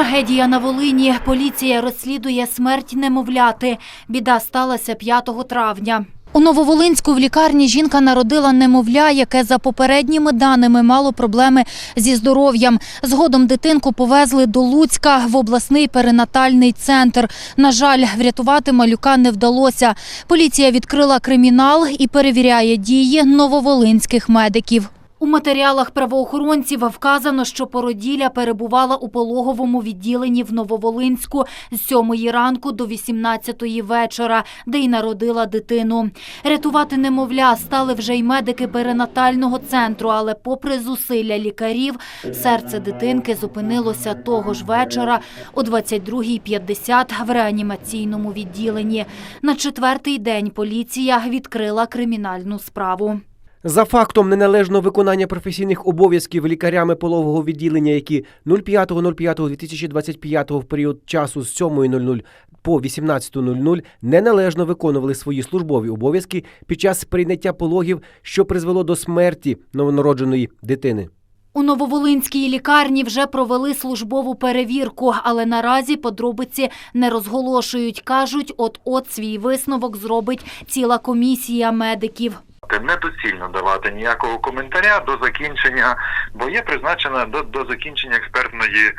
Трагедія на Волині. Поліція розслідує смерть немовляти. Біда сталася 5 травня. У Нововолинську в лікарні жінка народила немовля, яке за попередніми даними мало проблеми зі здоров'ям. Згодом дитинку повезли до Луцька в обласний перинатальний центр. На жаль, врятувати малюка не вдалося. Поліція відкрила кримінал і перевіряє дії нововолинських медиків. У матеріалах правоохоронців вказано, що породілля перебувала у пологовому відділенні в Нововолинську з 7 ранку до 18 вечора, де й народила дитину. Рятувати немовля стали вже й медики перинатального центру, але попри зусилля лікарів, серце дитинки зупинилося того ж вечора о 22.50 в реанімаційному відділенні. На четвертий день поліція відкрила кримінальну справу. За фактом неналежного виконання професійних обов'язків лікарями полового відділення, які 05.05.2025 в період часу з 7.00 по 18.00 неналежно виконували свої службові обов'язки під час прийняття пологів, що призвело до смерті новонародженої дитини. У Нововолинській лікарні вже провели службову перевірку, але наразі подробиці не розголошують. Кажуть, от-от свій висновок зробить ціла комісія медиків. Недоцільно давати ніякого коментаря до закінчення, бо є призначена до, до закінчення експертної.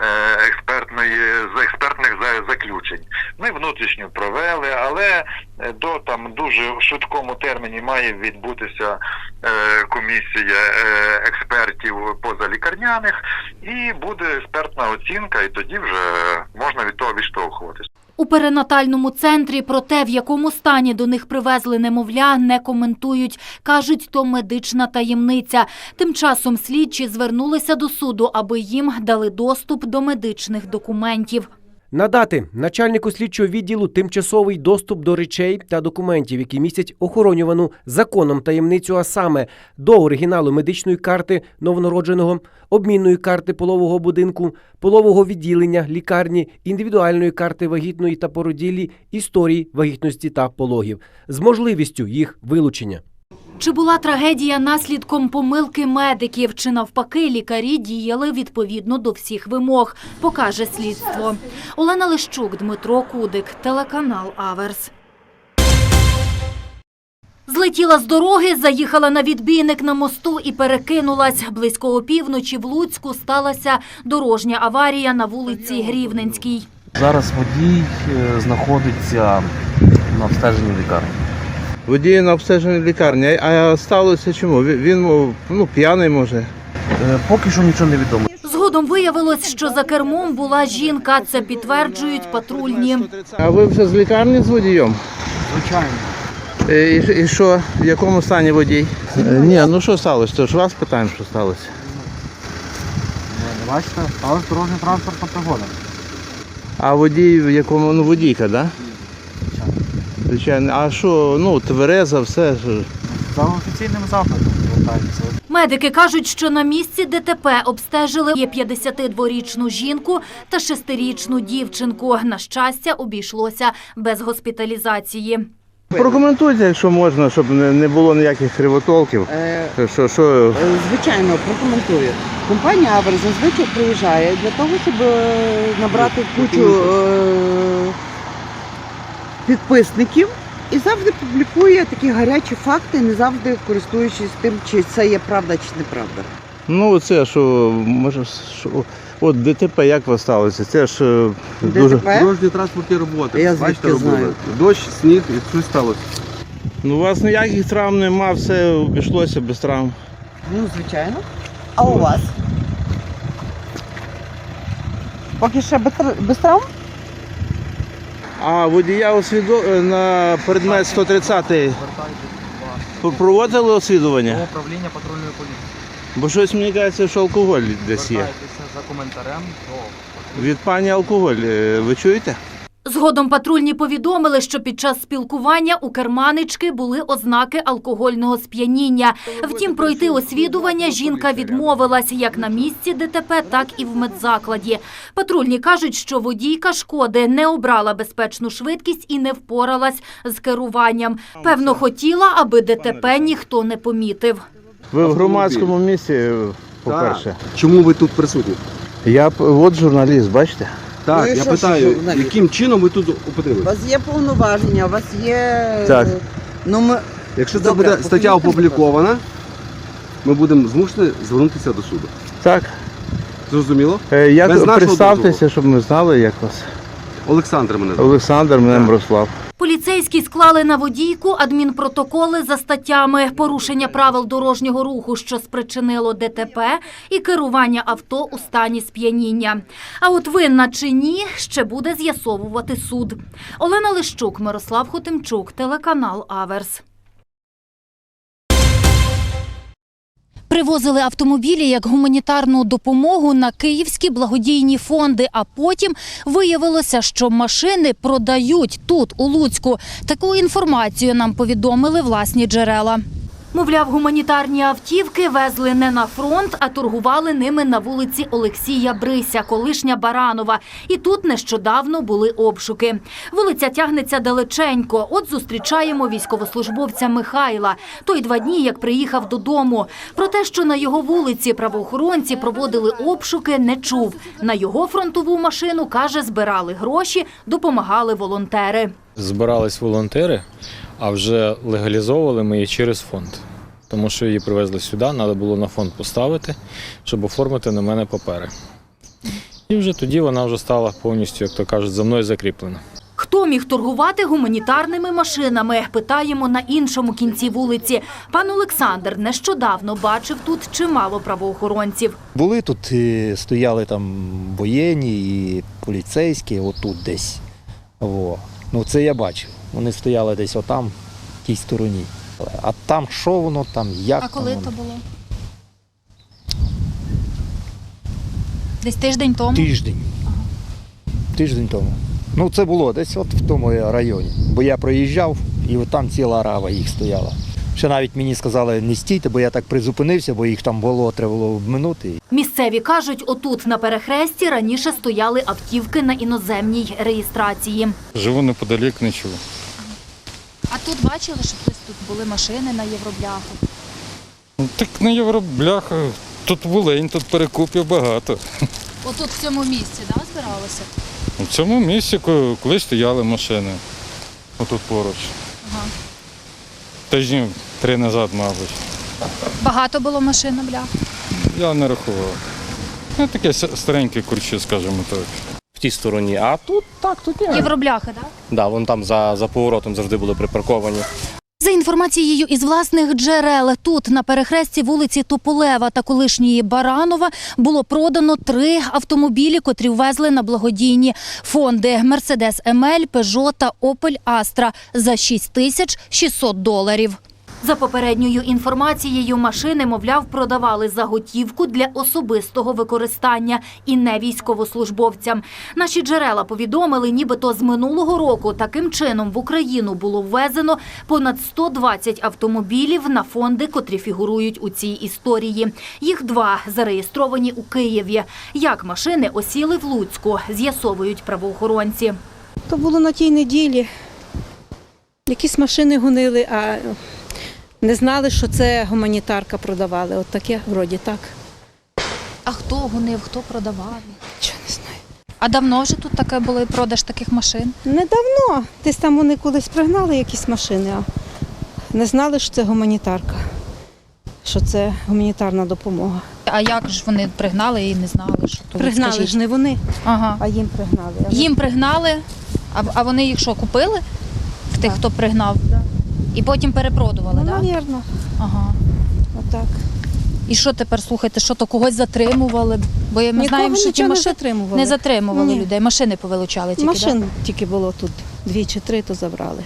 е, Експертної з експертних за- заключень. Ми внутрішню провели, але е, до там дуже швидкому терміні має відбутися е, комісія експертів позалікарняних, і буде експертна оцінка, і тоді вже можна від того відштовхуватися. У перинатальному центрі про те, в якому стані до них привезли немовля, не коментують. Кажуть, то медична таємниця. Тим часом слідчі звернулися до суду, аби їм дали доступ до медичних документів. Надати начальнику слідчого відділу тимчасовий доступ до речей та документів, які містять охоронювану законом таємницю, а саме до оригіналу медичної карти новонародженого, обмінної карти полового будинку, полового відділення, лікарні, індивідуальної карти вагітної та породіллі, історії вагітності та пологів з можливістю їх вилучення. Чи була трагедія наслідком помилки медиків, чи навпаки лікарі діяли відповідно до всіх вимог, покаже слідство. Олена Лищук, Дмитро Кудик, телеканал Аверс. Злетіла з дороги, заїхала на відбійник на мосту і перекинулась. Близько опівночі в Луцьку сталася дорожня аварія на вулиці Грівненській. Зараз водій е, знаходиться на обстеженні лікарні. Водій на обстеженні лікарні. А сталося чому? Він, ну, п'яний може. Е, Поки що нічого не відомо. Згодом виявилось, що за кермом була жінка. Це підтверджують патрульні. А ви вже з лікарні з водієм? Звичайно. Е, І, і що, в якому стані водій? Е, Ні, ну що сталося? То ж вас питаємо, що сталося. Бачите, сталася дорожня транспортна пригода. А водій в якому, ну водійка, так? Да? Звичайно. А що, ну, твереза, все. ж. За офіційним запитом звертаємося. Медики кажуть, що на місці ДТП обстежили є 52-річну жінку та 6-річну дівчинку. На щастя, обійшлося без госпіталізації. Прокоментуйте, якщо можна, щоб не, не було ніяких кривотолків. Е, Що, що, е, Звичайно, прокоментую. Компанія Аверс зазвичай приїжджає для того, щоб е, набрати кучу е, підписників і завжди публікує такі гарячі факти, не завжди користуючись тим, чи це є правда чи неправда. Ну, це що, може, що, от ДТП як у вас сталося? Це ж е, дуже. Дорожні транспортні роботи. Я Бачите, робили. знаю? Дощ, сніг і щось сталося. Ну, у вас ніяких травм нема, все обійшлося без травм. Ну, звичайно. А у вас? Поки ще без травм? А водія освіду... е, на предмет 130 проводили освідування? Управління патрульної поліції. Бо щось мені кажеться, що алкоголь десь є. Звертайтеся за коментарем до Від пані алкоголь, е, ви чуєте? Згодом патрульні повідомили, що під час спілкування у керманички були ознаки алкогольного сп'яніння. Втім, пройти освідування жінка відмовилась як на місці ДТП, так і в медзакладі. Патрульні кажуть, що водійка шкоди не обрала безпечну швидкість і не впоралась з керуванням. Певно, хотіла, аби ДТП ніхто не помітив. Ви в громадському місці, е, по-перше. Чому ви тут присутні? Я от журналіст, бачите? Так, Ну і я що, питаю, що, яким чином ви тут У опинилися? вас є повноваження, у вас є. Так. Ну, ми... Якщо це Добре, буде стаття опублікована, ми будемо змушені звернутися до суду. Так. Зрозуміло? Е, Як Без нашого представтеся, дозволу. щоб ми знали, як вас? Олександр мене звати. Олександр, мене Мирослав. Поліцейські склали на водійку адмінпротоколи за статтями порушення правил дорожнього руху, що спричинило ДТП, і керування авто у стані сп'яніння. А от винна чи ні, ще буде з'ясовувати суд. Олена Лищук, Мирослав Хотимчук, телеканал Аверс. Привозили автомобілі як гуманітарну допомогу на київські благодійні фонди. А потім виявилося, що машини продають тут, у Луцьку. Таку інформацію нам повідомили власні джерела. Мовляв, гуманітарні автівки везли не на фронт, а торгували ними на вулиці Олексія Брися, колишня Баранова. І тут нещодавно були обшуки. Вулиця тягнеться далеченько. От зустрічаємо військовослужбовця Михайла. Той два дні, як приїхав додому. Про те, що на його вулиці правоохоронці проводили обшуки, не чув. На його фронтову машину, каже, збирали гроші, допомагали волонтери. Збирались волонтери, а вже легалізовували ми її через фонд. Тому що її привезли сюди, треба було на фонд поставити, щоб оформити на мене папери. І вже тоді вона вже стала повністю, як то кажуть, за мною закріплена. Хто міг торгувати гуманітарними машинами? Питаємо на іншому кінці вулиці. Пан Олександр нещодавно бачив тут чимало правоохоронців. Були тут, стояли там воєнні і поліцейські, отут десь. Во. Ну це я бачив. Вони стояли десь отам, в тій стороні. А там що воно там, як А коли там то було? Десь тиждень тому. Тиждень. Тиждень тому. Ну це було десь от в тому районі. Бо я проїжджав і от там ціла рава їх стояла. Ще навіть мені сказали не стійте, бо я так призупинився, бо їх там було, треба було обминути. Місцеві кажуть, отут на перехресті раніше стояли автівки на іноземній реєстрації. Живу неподалік, не чув. А тут бачили, що хтось тут були машини на євробляху. Ну, Так на євробляха. Тут волень, тут перекупів багато. Отут в цьому місці, да, збиралося? У цьому місці колись стояли машини. Отут поруч. Ага. Тижнів три назад, мабуть. Багато було машин на блях. Я не рахував. Ну, таке стареньке курчі, скажімо так. В тій стороні. А тут так, тут ні. Євробляхи, так? Да, вон там за, за поворотом завжди були припарковані. За інформацією із власних джерел, тут на перехресті вулиці Тополева та колишньої Баранова було продано три автомобілі, котрі ввезли на благодійні фонди: Мерседес Емель, Пежо та Опель Астра за 6 тисяч 600 доларів. За попередньою інформацією, машини, мовляв, продавали за готівку для особистого використання і не військовослужбовцям. Наші джерела повідомили, нібито з минулого року таким чином в Україну було ввезено понад 120 автомобілів на фонди, котрі фігурують у цій історії. Їх два зареєстровані у Києві. Як машини осіли в Луцьку, з'ясовують правоохоронці. То було на тій неділі. Якісь машини гонили, а не знали, що це гуманітарка продавали. От таке, вроді так. А хто гонив, хто продавав? Чого не знаю. А давно вже тут таке було продаж таких машин? Недавно десь там вони колись пригнали якісь машини, а не знали, що це гуманітарка, що це гуманітарна допомога. А як ж вони пригнали і не знали, що то Пригнали Скажіть. ж не вони, Ага. а їм пригнали. А Їм пригнали, а, а вони їх що, купили? В тих, хто пригнав? І потім перепродували, Ну, так? навірно, Ага. отак. І що тепер слухайте, що то когось затримували? Бо ми Нікого знаємо, що ті нічого не машини затримували. не затримували Ні. людей, машини повилучали тільки. Машин тільки було тут дві чи три, то забрали.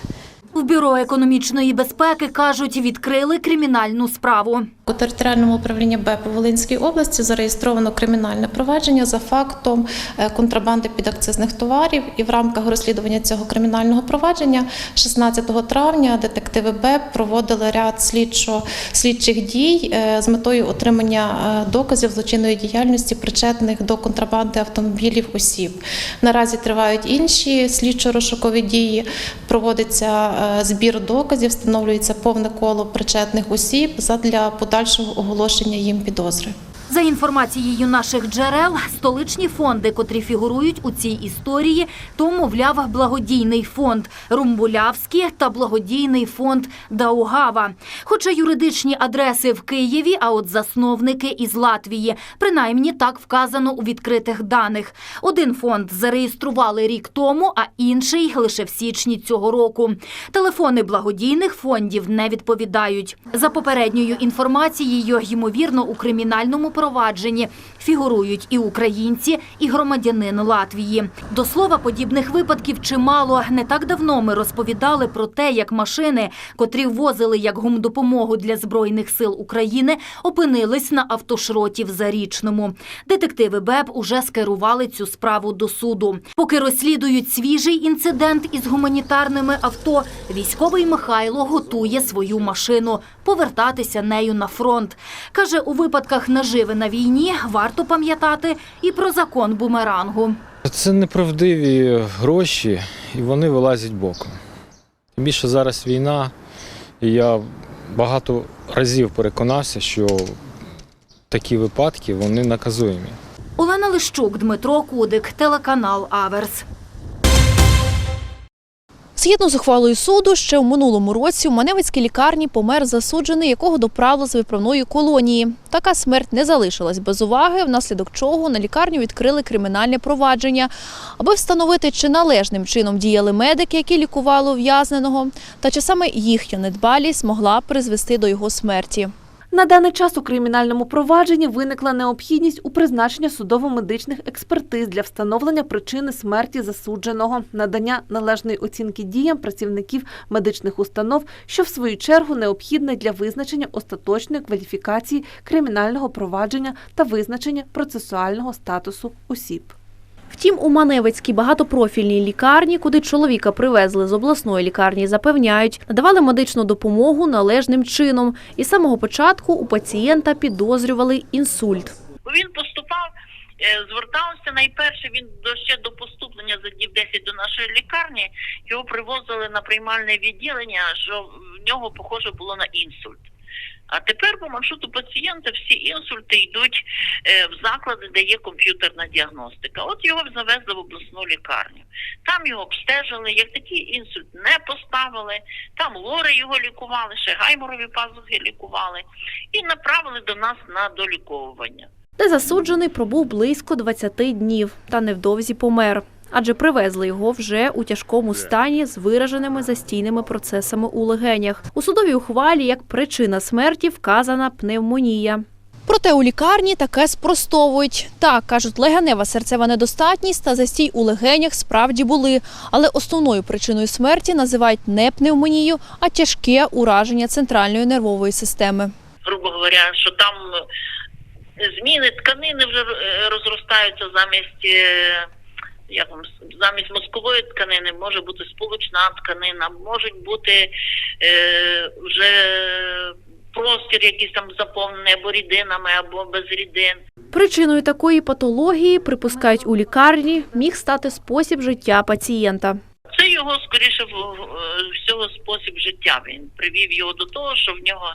В бюро економічної безпеки кажуть, відкрили кримінальну справу. У територіальному управлінні БЕП у Волинській області зареєстровано кримінальне провадження за фактом е, контрабанди підакцизних товарів. І в рамках розслідування цього кримінального провадження 16 травня детективи БЕП проводили ряд слідчо, слідчих дій е, з метою отримання е, доказів злочинної діяльності причетних до контрабанди автомобілів осіб. Наразі тривають інші слідчо-розшукові дії. Проводиться збір доказів, встановлюється повне коло причетних осіб задля подальшого оголошення їм підозри. За інформацією наших джерел, столичні фонди, котрі фігурують у цій історії, то, мовляв, благодійний фонд Румбулявський та благодійний фонд Даугава. Хоча юридичні адреси в Києві, а от засновники із Латвії. Принаймні так вказано у відкритих даних. Один фонд зареєстрували рік тому, а інший лише в січні цього року. Телефони благодійних фондів не відповідають. За попередньою інформацією, ймовірно, у кримінальному провадженні фігурують і українці, і громадянин Латвії. До слова, подібних випадків чимало. Не так давно ми розповідали про те, як машини, котрі ввозили як гумдопомогу для збройних сил України, опинились на автошроті в Зарічному. Детективи БЕБ уже скерували цю справу до суду. Поки розслідують свіжий інцидент із гуманітарними авто, військовий Михайло готує свою машину повертатися нею на фронт. Каже, у випадках наживи на війні варто пам'ятати і про закон бумерангу. Це неправдиві гроші, і вони вилазять боком. Тим більше зараз війна, і я багато разів переконався, що такі випадки вони наказуємі. Олена Лищук, Дмитро Кудик, телеканал Аверс. Згідно з ухвалою суду, ще у минулому році у Маневицькій лікарні помер засуджений, якого доправили з виправної колонії. Така смерть не залишилась без уваги, внаслідок чого на лікарню відкрили кримінальне провадження, аби встановити, чи належним чином діяли медики, які лікували ув'язненого, та чи саме їхня недбалість могла призвести до його смерті. На даний час у кримінальному провадженні виникла необхідність у призначенні судово-медичних експертиз для встановлення причини смерті засудженого, надання належної оцінки діям працівників медичних установ, що в свою чергу необхідне для визначення остаточної кваліфікації кримінального провадження та визначення процесуального статусу осіб. Втім, у Маневицькій багатопрофільній лікарні, куди чоловіка привезли з обласної лікарні, запевняють, надавали медичну допомогу належним чином. І з самого початку у пацієнта підозрювали інсульт. Він поступав, е, звертався найперше. Він ще до поступлення за днів 10 до нашої лікарні його привозили на приймальне відділення, що в нього похоже було на інсульт. А тепер по маршруту пацієнта всі інсульти йдуть е, в заклади, де є комп'ютерна діагностика. От його завезли в обласну лікарню. Там його обстежили, як такий інсульт не поставили, там лори його лікували, ще гайморові пазухи лікували і направили до нас на доліковування. де засуджений пробув близько 20 днів та невдовзі помер. Адже привезли його вже у тяжкому стані з вираженими застійними процесами у легенях. У судовій ухвалі як причина смерті вказана пневмонія. Проте у лікарні таке спростовують. Так, кажуть, легенева серцева недостатність та застій у легенях справді були, але основною причиною смерті називають не пневмонію, а тяжке ураження центральної нервової системи. грубо говоря, що там е, зміни тканини вже е, розростаються замість. Як вам замість мозкової тканини може бути сполучна тканина, можуть бути е, вже простір якийсь там заповнений або рідинами, або без рідин. Причиною такої патології, припускають у лікарні, міг стати спосіб життя пацієнта. Це його скоріше в- в- всього спосіб життя. Він привів його до того, що в нього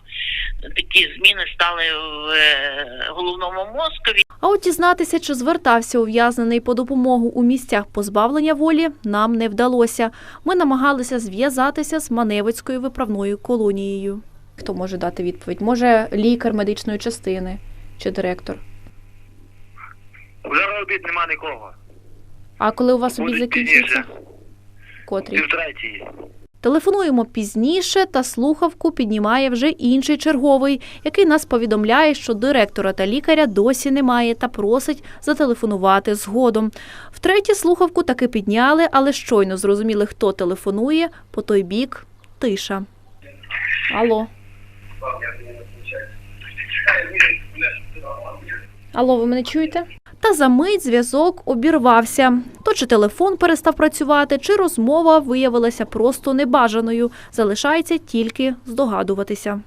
такі зміни стали в е, головному мозкові. А от дізнатися, чи звертався ув'язнений по допомогу у місцях позбавлення волі, нам не вдалося. Ми намагалися зв'язатися з Маневицькою виправною колонією. Хто може дати відповідь? Може, лікар медичної частини чи директор? Вже обід нема нікого. А коли у вас обід закінчиться? Котрій? Пів третій. Телефонуємо пізніше, та слухавку піднімає вже інший черговий, який нас повідомляє, що директора та лікаря досі немає та просить зателефонувати згодом. Втретє слухавку таки підняли, але щойно зрозуміли, хто телефонує. По той бік тиша. Алло. Алло, ви мене чуєте? Та за мить зв'язок обірвався. То чи телефон перестав працювати, чи розмова виявилася просто небажаною. Залишається тільки здогадуватися.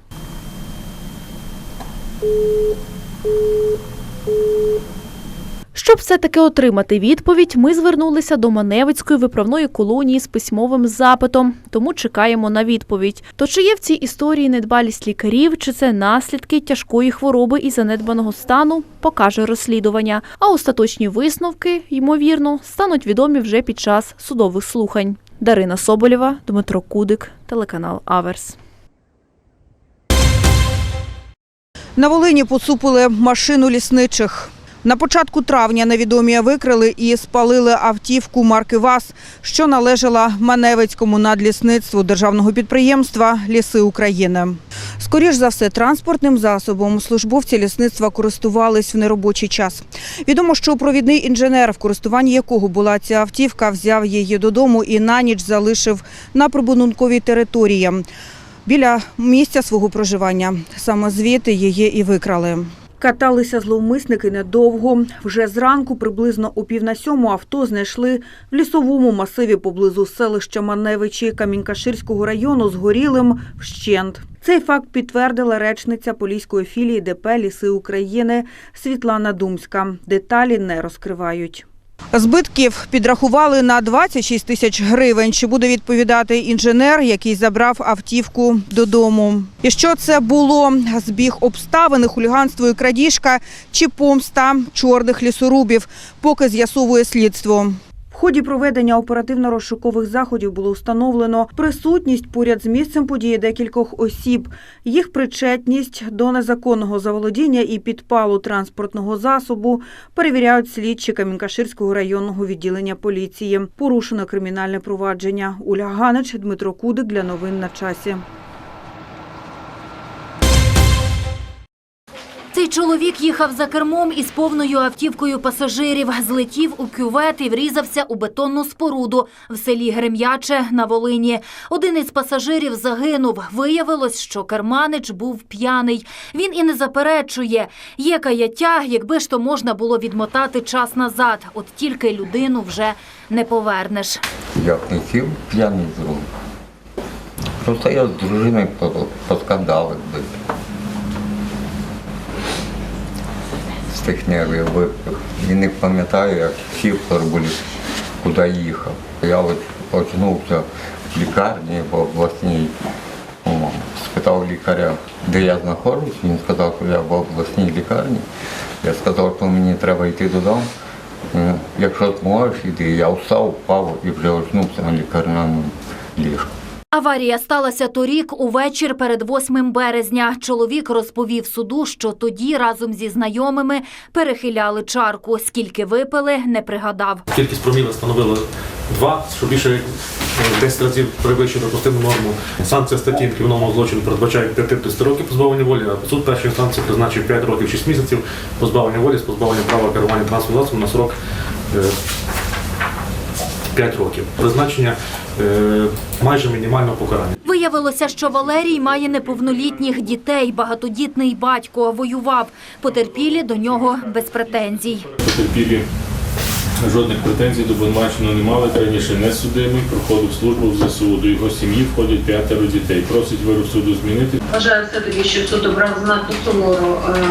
Щоб все-таки отримати відповідь, ми звернулися до Маневицької виправної колонії з письмовим запитом, тому чекаємо на відповідь. То чи є в цій історії недбалість лікарів, чи це наслідки тяжкої хвороби і занедбаного стану, покаже розслідування. А остаточні висновки, ймовірно, стануть відомі вже під час судових слухань. Дарина Соболєва, Дмитро Кудик, телеканал Аверс. На Волині поцупили машину лісничих. На початку травня невідомі викрили і спалили автівку марки ВАЗ, що належала Маневицькому надлісництву державного підприємства Ліси України. Скоріш за все, транспортним засобом службовці лісництва користувались в неробочий час. Відомо, що провідний інженер, в користуванні якого була ця автівка, взяв її додому і на ніч залишив на прибудинковій території біля місця свого проживання. Саме звідти її і викрали. Каталися зловмисники недовго. Вже зранку, приблизно о пів на сьому, авто знайшли в лісовому масиві поблизу селища Маневичі Камінькаширського району згорілим вщент. Цей факт підтвердила речниця поліської філії ДП Ліси України Світлана Думська. Деталі не розкривають. Збитків підрахували на 26 тисяч гривень. Чи буде відповідати інженер, який забрав автівку додому? І що це було? Збіг обставини, хуліганство і крадіжка чи помста чорних лісорубів, поки з'ясовує слідство. Ході проведення оперативно-розшукових заходів було встановлено присутність поряд з місцем події декількох осіб, їх причетність до незаконного заволодіння і підпалу транспортного засобу перевіряють слідчі Камінкаширського районного відділення поліції. Порушено кримінальне провадження. Уля Ганич, Дмитро Кудик для новин на часі. Цей чоловік їхав за кермом із повною автівкою пасажирів, злетів у кювет і врізався у бетонну споруду в селі Грем'яче на Волині. Один із пасажирів загинув. Виявилось, що керманич був п'яний. Він і не заперечує. Є каяття, якби ж то можна було відмотати час назад. От тільки людину вже не повернеш. Я сів п'яний з рук. Просто я з дружиною по- поскандалив би. З тих нервів випив. І не пам'ятаю, як сів в турбулі, куди їхав. Я от очнувся в лікарні в обласній. Спитав лікаря, де я знаходжусь. Він сказав, що я в обласній лікарні. Я сказав, що мені треба йти додому. Е, Якщо зможеш, іди. Я встав, впав і вже очнувся на лікарняному ліжку. Аварія сталася торік увечір перед 8 березня. Чоловік розповів суду, що тоді разом зі знайомими перехиляли чарку. Скільки випили, не пригадав. Кількість проміла становила 2, що більше як е, 10 разів перевищує допустиму норму. Санкція статті кримінального злочину передбачає 5 волі, позбавлення волі, а суд першої інстанції призначив 5 років 6 місяців позбавлення волі з позбавленням права керування транспортним засобом на срок е, 5 років. Призначення е, майже мінімального покарання. Виявилося, що Валерій має неповнолітніх дітей, багатодітний батько, воював. Потерпілі до нього без претензій. Потерпілі жодних претензій до обвинуваченого не мали. Раніше не судимий, проходив службу в ЗСУ. До його сім'ї входять п'ятеро дітей. Просить вирок суду змінити. Вважаю все-таки, що суд обрав занадто сувору е,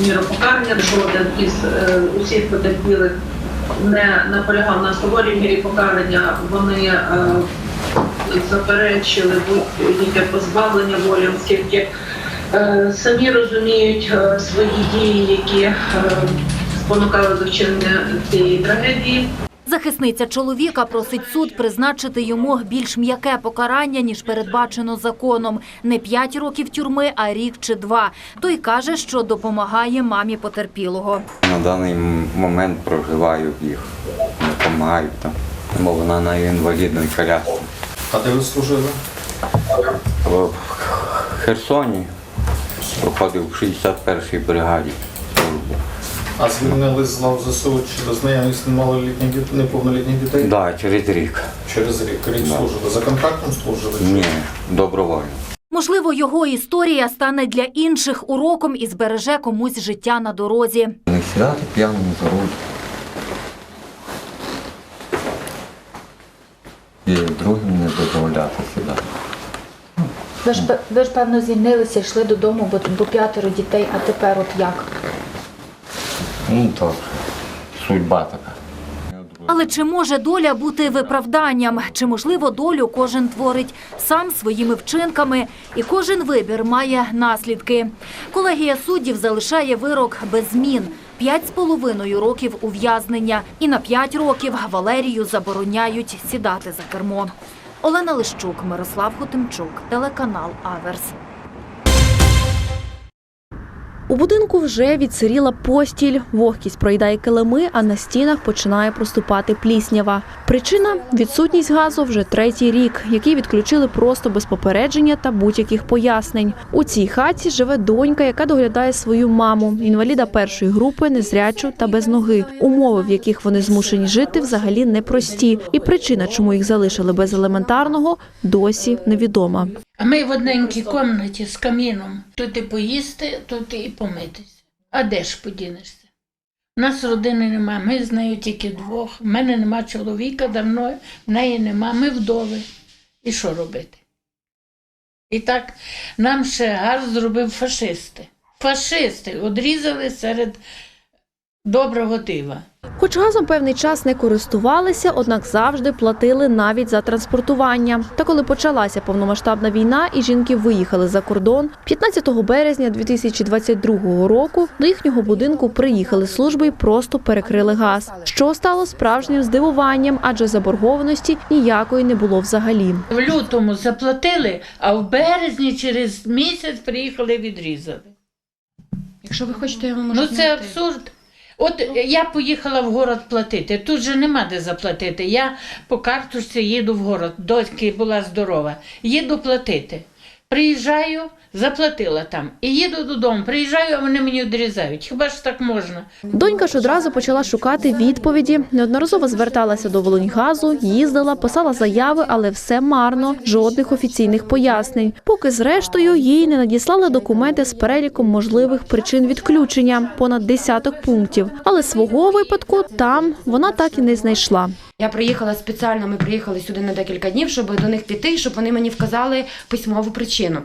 міру покарання. Жоден із е, усіх потерпілих не наполягав на суворій мірі покарання. Вони е, заперечили будь-яке позбавлення волі, оскільки е, самі розуміють е, свої дії, які спонукали до вчинення цієї трагедії. Захисниця чоловіка просить суд призначити йому більш м'яке покарання, ніж передбачено законом. Не п'ять років тюрми, а рік чи два. Той каже, що допомагає мамі потерпілого. На даний момент проживаю їх, допомагаю там. Бо вона на інвалідній колясці. А де ви служили? В Херсоні проходив в 61-й бригаді. службу. А звільнили з лав ЗСУ через наявність малолітніх дітей, неповнолітніх дітей? Так, да, через рік. Через рік. Рік Да. служили. За контрактом служили? Ні, добровольно. Можливо, його історія стане для інших уроком і збереже комусь життя на дорозі. Не сідати п'яним за руль. І другим не дозволяти сідати. Ви ж, ви ж певно звільнилися, йшли додому, бо, бо п'ятеро дітей, а тепер от як? Ну так, судьба така. Але чи може доля бути виправданням? Чи можливо долю кожен творить сам своїми вчинками, і кожен вибір має наслідки? Колегія суддів залишає вирок без змін. П'ять з половиною років ув'язнення, і на п'ять років Валерію забороняють сідати за кермо. Олена Лищук, Мирослав Хотимчук, телеканал Аверс. У будинку вже відсиріла постіль, вогкість проїдає килими, а на стінах починає проступати пліснява. Причина відсутність газу вже третій рік, який відключили просто без попередження та будь-яких пояснень. У цій хаті живе донька, яка доглядає свою маму, інваліда першої групи, незрячу та без ноги. Умови, в яких вони змушені жити, взагалі непрості. І причина, чому їх залишили без елементарного, досі невідома. А ми в одненькій кімнаті з каміном. Тут і поїсти, тут і помитися. А де ж подінешся? У нас родини нема, ми з нею тільки двох. У мене нема чоловіка давно, в неї нема, ми вдови. І що робити? І так нам ще газ зробив фашисти. Фашисти одрізали серед доброго дива. Хоч газом певний час не користувалися, однак завжди платили навіть за транспортування. Та коли почалася повномасштабна війна і жінки виїхали за кордон, 15 березня 2022 року до їхнього будинку приїхали служби і просто перекрили газ, що стало справжнім здивуванням, адже заборгованості ніякої не було взагалі. В лютому заплатили, а в березні через місяць приїхали відрізали. Якщо ви хочете, я вам можу Ну це знайти. абсурд. От я поїхала в город платити. Тут же нема де заплатити. Я по карточці їду в город. Дочки була здорова. Їду платити. Приїжджаю, заплатила там. І їду додому. Приїжджаю, а вони мені відрізають. Хіба ж так можна? Донька ж одразу почала шукати відповіді. Неодноразово зверталася до Волиньгазу, їздила, писала заяви, але все марно, жодних офіційних пояснень. Поки зрештою їй не надіслали документи з переліком можливих причин відключення, понад десяток пунктів. Але свого випадку там вона так і не знайшла. Я приїхала спеціально, ми приїхали сюди на декілька днів, щоб до них піти, щоб вони мені вказали письмову причину.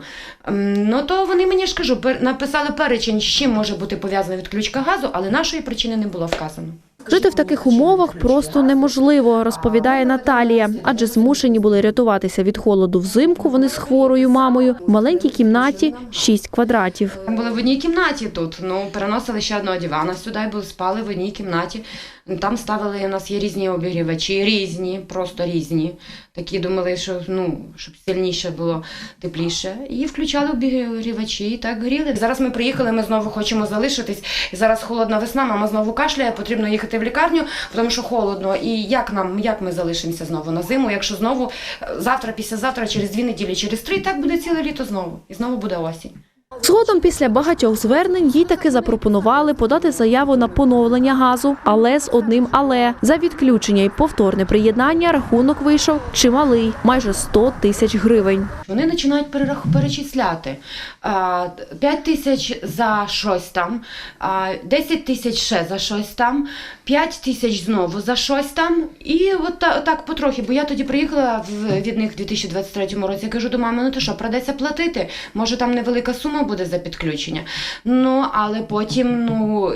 Ем, Ну то вони мені ж кажу, написали перечень, з чим може бути пов'язана відключка газу, але нашої причини не було вказано. Жити в таких умовах просто неможливо, розповідає Наталія, адже змушені були рятуватися від холоду взимку. Вони з хворою мамою в маленькій кімнаті 6 квадратів. Були в одній кімнаті тут. Ну переносили ще одного дивана сюди, були спали в одній кімнаті. Там ставили у нас є різні обігрівачі, різні, просто різні. Такі думали, що ну щоб сильніше було тепліше. І включали обігрівачі, і так гріли. Зараз ми приїхали, ми знову хочемо залишитись. І зараз холодна весна, мама знову кашляє, потрібно їхати в лікарню, тому що холодно. І як нам, як ми залишимося знову на зиму, якщо знову е, завтра, післязавтра, через дві неділі, через три, так буде ціле літо знову. І знову буде осінь. Згодом після багатьох звернень їй таки запропонували подати заяву на поновлення газу, але з одним але за відключення і повторне приєднання рахунок вийшов чималий майже 100 тисяч гривень. Вони починають перечисляти. 5 тисяч за щось там, а, 10 тисяч ще за щось там, 5 тисяч знову за щось там. І от та- так потрохи, бо я тоді приїхала від них у 2023 році. Я кажу до мами, ну то що, придеться платити? Може там невелика сума буде за підключення. Ну, але потім, ну.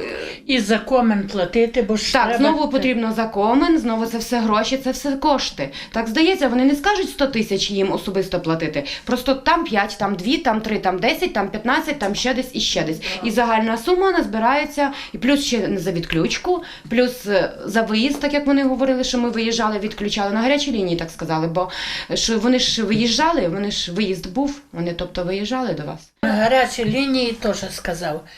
І за комен платити, бо ж Так, треба- знову потрібно за комен, знову це все гроші, це все кошти. Так здається, вони не скажуть 100 тисяч їм особисто платити. Просто там 5, там 2, там 3, там 10, там 15, там ще десь і ще десь. І загальна сума назбирається, і плюс ще за відключку, плюс е, за виїзд, так як вони говорили, що ми виїжджали, відключали на гарячій лінії, так сказали. Бо що вони ж виїжджали, вони ж виїзд був, вони тобто виїжджали до вас. На гарячій лінії теж сказав.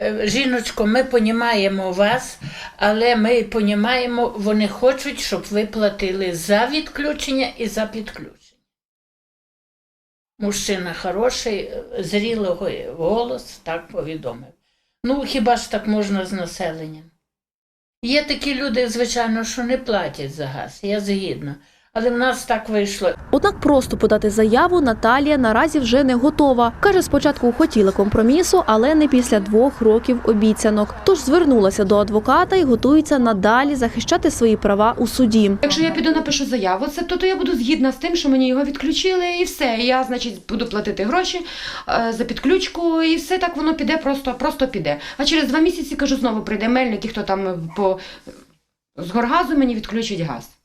«Е, Жіночко, ми понімаємо вас, але ми понімаємо, вони хочуть, щоб ви платили за відключення і за підключення. Мужчина хороший, е, зрілого голос так повідомив. Ну, хіба ж так можна з населенням? Є такі люди, звичайно, що не платять за газ, я згідна. Але в нас так вийшло. Однак просто подати заяву Наталія наразі вже не готова. Каже, спочатку хотіла компромісу, але не після двох років обіцянок. Тож звернулася до адвоката і готується надалі захищати свої права у суді. Якщо я піду напишу заяву, це то, то я буду згідна з тим, що мені його відключили, і все. Я, значить, буду платити гроші е, за підключку, і все так воно піде, просто, просто піде. А через два місяці кажу, знову прийде мельник, і хто там по. З горгазу мені відключать газ.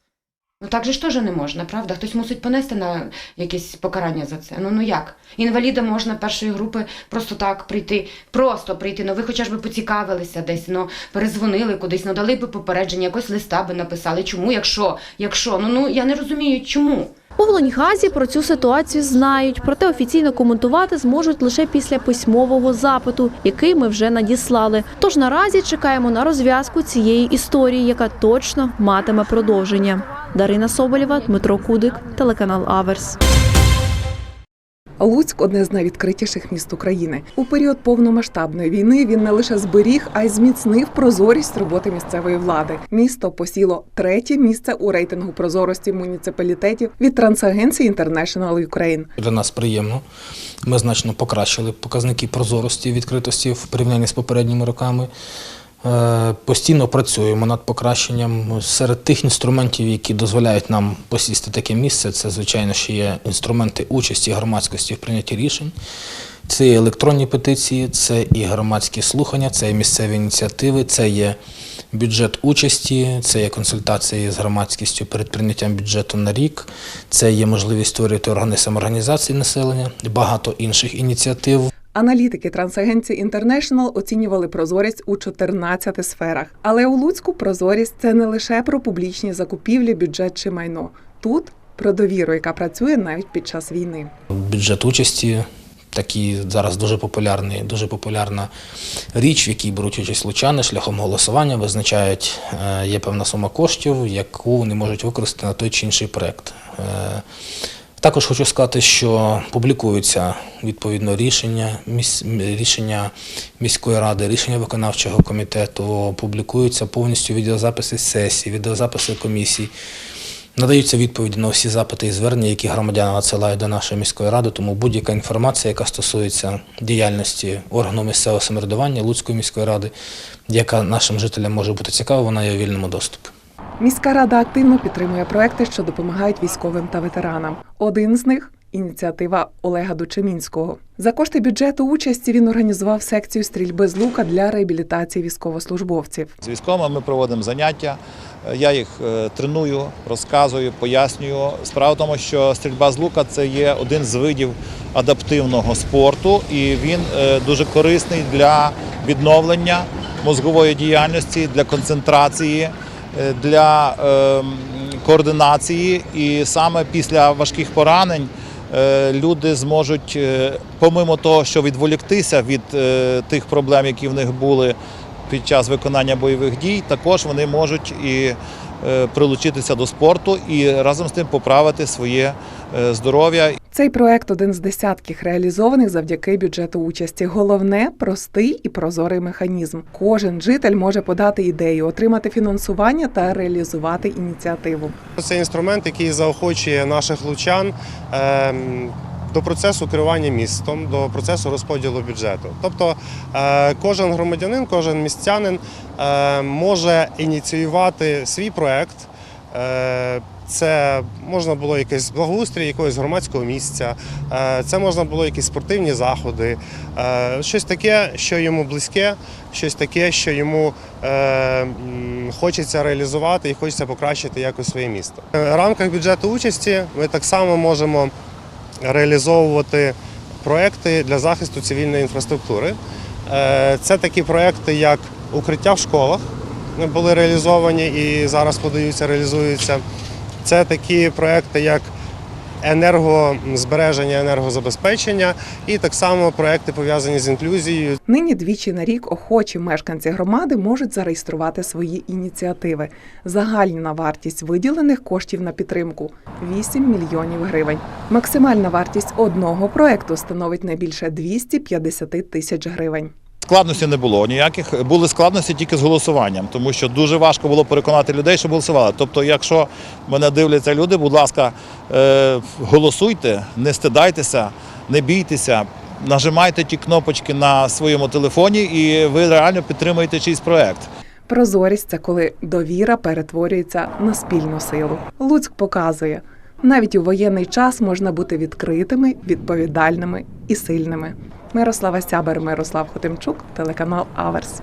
Ну так же ж теж не можна, правда? Хтось мусить понести на якесь покарання за це. Ну ну як? Інваліда можна першої групи просто так прийти, просто прийти. Ну ви хоча б поцікавилися десь, ну перезвонили кудись, ну дали би попередження, якось листа би написали. Чому? Якщо, якщо, ну ну я не розумію, чому. У Волоньгазі про цю ситуацію знають, проте офіційно коментувати зможуть лише після письмового запиту, який ми вже надіслали. Тож наразі чекаємо на розв'язку цієї історії, яка точно матиме продовження. Дарина Соболєва, Дмитро Кудик, телеканал Аверс. Луцьк одне з найвідкритіших міст України. У період повномасштабної війни він не лише зберіг, а й зміцнив прозорість роботи місцевої влади. Місто посіло третє місце у рейтингу прозорості муніципалітетів від трансагенції International Ukraine. Для нас приємно. Ми значно покращили показники прозорості і відкритості в порівнянні з попередніми роками. Е, Постійно працюємо над покращенням. Серед тих інструментів, які дозволяють нам посісти таке місце, це, звичайно, ще є інструменти участі громадськості в прийнятті рішень. Це і електронні петиції, це і громадські слухання, це і місцеві ініціативи, це є бюджет участі, це є консультації з громадськістю перед прийняттям бюджету на рік, це є можливість створити органи самоорганізації населення, багато інших ініціатив. Аналітики Трансагенції International оцінювали прозорість у 14 сферах. Але у Луцьку прозорість це не лише про публічні закупівлі, бюджет чи майно. Тут про довіру, яка працює навіть під час війни. Бюджет участі такий зараз дуже популярний, дуже популярна річ, в якій беруть участь лучани шляхом голосування, визначають, е, є певна сума коштів, яку вони можуть використати на той чи інший проект. Також хочу сказати, що публікуються відповідно рішення, рішення міської ради, рішення виконавчого комітету, публікуються повністю відеозаписи сесій, відеозаписи комісій. Надаються відповіді на всі запити і звернення, які громадяни надсилають до нашої міської ради. Тому будь-яка інформація, яка стосується діяльності органу місцевого самоврядування Луцької міської ради, яка нашим жителям може бути цікава, вона є у вільному доступі. Міська рада активно підтримує проекти, що допомагають військовим та ветеранам. Один з них ініціатива Олега Дучемінського. За кошти бюджету участі він організував секцію стрільби з лука для реабілітації військовослужбовців. З військовими ми проводимо заняття. Я їх е, треную, розказую, пояснюю. Справа в тому, що стрільба з лука це є один з видів адаптивного спорту, і він е, дуже корисний для відновлення мозгової діяльності, для концентрації, для ем, координації. І саме після важких поранень е, люди зможуть, е, помимо того, що відволіктися від е, тих проблем, які в них були під час виконання бойових дій, також вони можуть і прилучитися до спорту і разом з тим поправити своє здоров'я. Цей проект один з десятків реалізованих завдяки бюджету участі. Головне простий і прозорий механізм. Кожен житель може подати ідею, отримати фінансування та реалізувати ініціативу. Це інструмент, який заохочує наших лучан ем, до процесу керування містом, до процесу розподілу бюджету. Тобто е, кожен громадянин, кожен містянин е, може ініціювати свій проект. Це можна було якесь благоустрій якогось громадського місця, е, це можна було якісь спортивні заходи, е, щось таке, що йому близьке, щось таке, що йому е, хочеться реалізувати і хочеться покращити якось своє місто. В рамках бюджету участі ми так само можемо реалізовувати проекти для захисту цивільної інфраструктури. Це такі проекти, як укриття в школах, були реалізовані і зараз подаються, реалізуються. Це такі проекти, як енергозбереження, енергозабезпечення, і так само проекти пов'язані з інклюзією. Нині двічі на рік охочі мешканці громади можуть зареєструвати свої ініціативи. Загальна вартість виділених коштів на підтримку 8 мільйонів гривень. Максимальна вартість одного проекту становить не більше 250 тисяч гривень. Складності не було ніяких. Були складності тільки з голосуванням, тому що дуже важко було переконати людей, щоб голосували. Тобто, якщо мене дивляться люди, будь ласка, е, голосуйте, не стидайтеся, не бійтеся, нажимайте ті кнопочки на своєму телефоні, і ви реально підтримуєте чийсь проект. Прозорість це коли довіра перетворюється на спільну силу. Луцьк показує, навіть у воєнний час можна бути відкритими, відповідальними і сильними. Мирослава Сябер, Мирослав Хотимчук, телеканал Аверс.